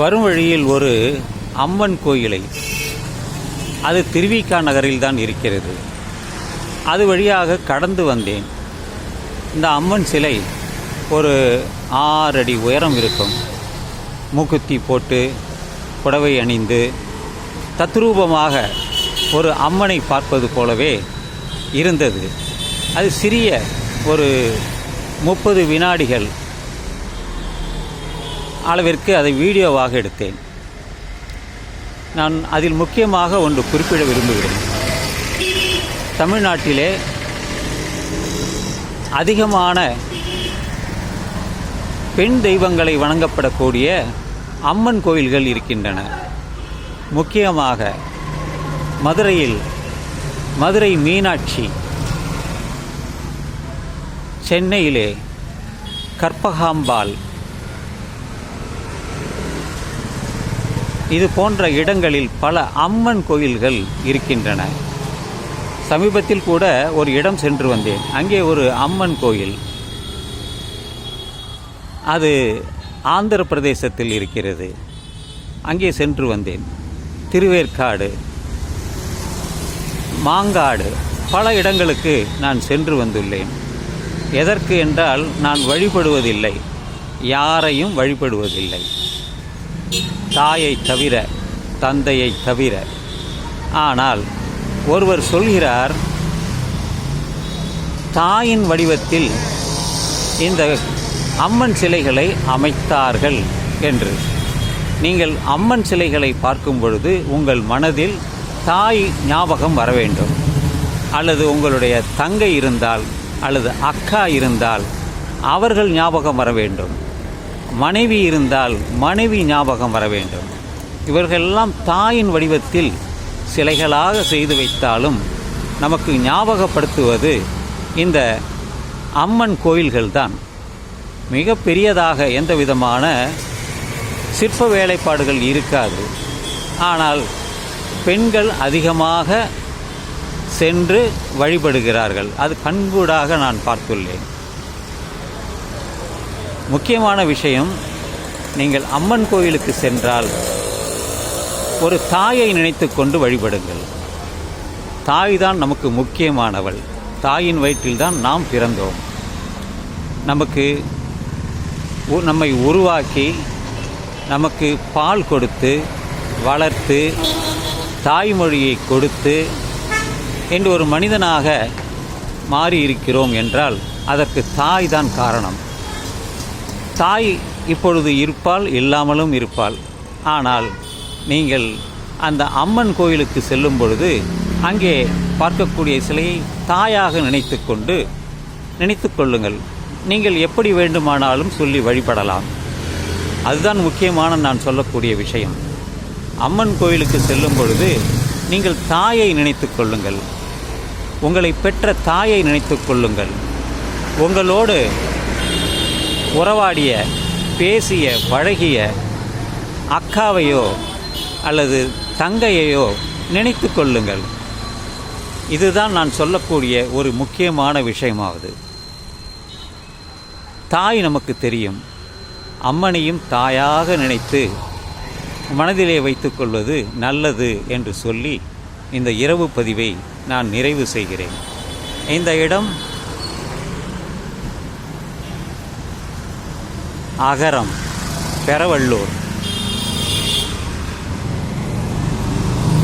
வரும் வழியில் ஒரு அம்மன் கோயிலை அது திருவிக்கா நகரில் தான் இருக்கிறது. அது வழியாக கடந்து வந்தேன். இந்த அம்மன் சிலை ஒரு ஆறடி உயரம் இருக்கும். மூக்குத்தி போட்டு புடவை அணிந்து தத்ரூபமாக ஒரு அம்மனை பார்ப்பது போலவே இருந்தது. அது சிறிய ஒரு முப்பது வினாடிகள் அளவிற்கு அதை வீடியோவாக எடுத்தேன். நான் அதில் முக்கியமாக ஒன்று குறிப்பிட விரும்புகிறேன். தமிழ்நாட்டிலே அதிகமான பெண் தெய்வங்களை வணங்கப்படக்கூடிய அம்மன் கோயில்கள் இருக்கின்றன. முக்கியமாக மதுரையில் மதுரை மீனாட்சி சென்னையிலே கற்பகாம்பாள் இது போன்ற இடங்களில் பல அம்மன் கோயில்கள் இருக்கின்றன. சமீபத்தில் கூட ஒரு இடம் சென்று வந்தேன். அங்கே ஒரு அம்மன் கோயில். அது ஆந்திர பிரதேசத்தில் இருக்கிறது. அங்கே சென்று வந்தேன். திருவேற்காடு மாங்காடு பல இடங்களுக்கு நான் சென்று வந்துள்ளேன். எதற்கு என்றால் நான் வழிபடுவதில்லை. யாரையும் வழிபடுவதில்லை. தாயை தவிர தந்தையை தவிர. ஆனால் ஒருவர் சொல்கிறார் தாயின் வடிவத்தில் இந்த அம்மன் சிலைகளை அமைத்தார்கள் என்று. நீங்கள் அம்மன் சிலைகளை பார்க்கும் பொழுது உங்கள் மனதில் தாய் ஞாபகம் வர வேண்டும். அல்லது உங்களுடைய தங்கை இருந்தால் அல்லது அக்கா இருந்தால் அவர்கள் ஞாபகம் வர வேண்டும். மனைவி இருந்தால் மனைவி ஞாபகம் வர வேண்டும். இவர்களெல்லாம் தாயின் வடிவத்தில் சிலைகளாக செய்து வைத்தாலும் நமக்கு ஞாபகப்படுத்துவது இந்த அம்மன் கோயில்கள்தான். மிக பெரியதாக எந்த விதமான சிற்ப வேலைப்பாடுகள் இருக்காது. ஆனால் பெண்கள் அதிகமாக சென்று வழிபடுகிறார்கள். அது கண்கூடாக நான் பார்த்துள்ளேன். முக்கியமான விஷயம் நீங்கள் அம்மன் கோயிலுக்கு சென்றால் ஒரு தாயை நினைத்து கொண்டு வழிபடுங்கள். தாய் தான் நமக்கு முக்கியமானவள். தாயின் வயிற்றில்தான் நாம் பிறந்தோம். நமக்கு உ- நம்மை உருவாக்கி நமக்கு பால் கொடுத்து வளர்த்து தாய்மொழியை கொடுத்து என்று ஒரு மனிதனாக மாறி இருக்கிறோம் என்றால் அதற்கு தாய் தான் காரணம். தாய் இப்பொழுது இருப்பால் இல்லாமலும் இருப்பாள். ஆனால் நீங்கள் அந்த அம்மன் கோயிலுக்கு செல்லும் பொழுது அங்கே பார்க்கக்கூடிய சிலையை தாயாக நினைத்து கொண்டு நினைத்து கொள்ளுங்கள். நீங்கள் எப்படி வேண்டுமானாலும் சொல்லி வழிபடலாம். அதுதான் முக்கியமான நான் சொல்லக்கூடிய விஷயம். அம்மன் கோயிலுக்கு செல்லும் பொழுது நீங்கள் தாயை நினைத்து கொள்ளுங்கள். உங்களை பெற்ற தாயை நினைத்து கொள்ளுங்கள். உங்களோடு உறவாடிய பேசிய பழகிய அக்காவையோ அல்லது தங்கையையோ நினைத்து கொள்ளுங்கள். இதுதான் நான் சொல்லக்கூடிய ஒரு முக்கியமான விஷயமாவது. தாய் நமக்கு தெரியும். அம்மனையும் தாயாக நினைத்து மனதிலே வைத்துக்கொள்வது நல்லது என்று சொல்லி இந்த இரவு பதிவை நான் நிறைவு செய்கிறேன். இந்த இடம் அகரம் பெரவள்ளூர்.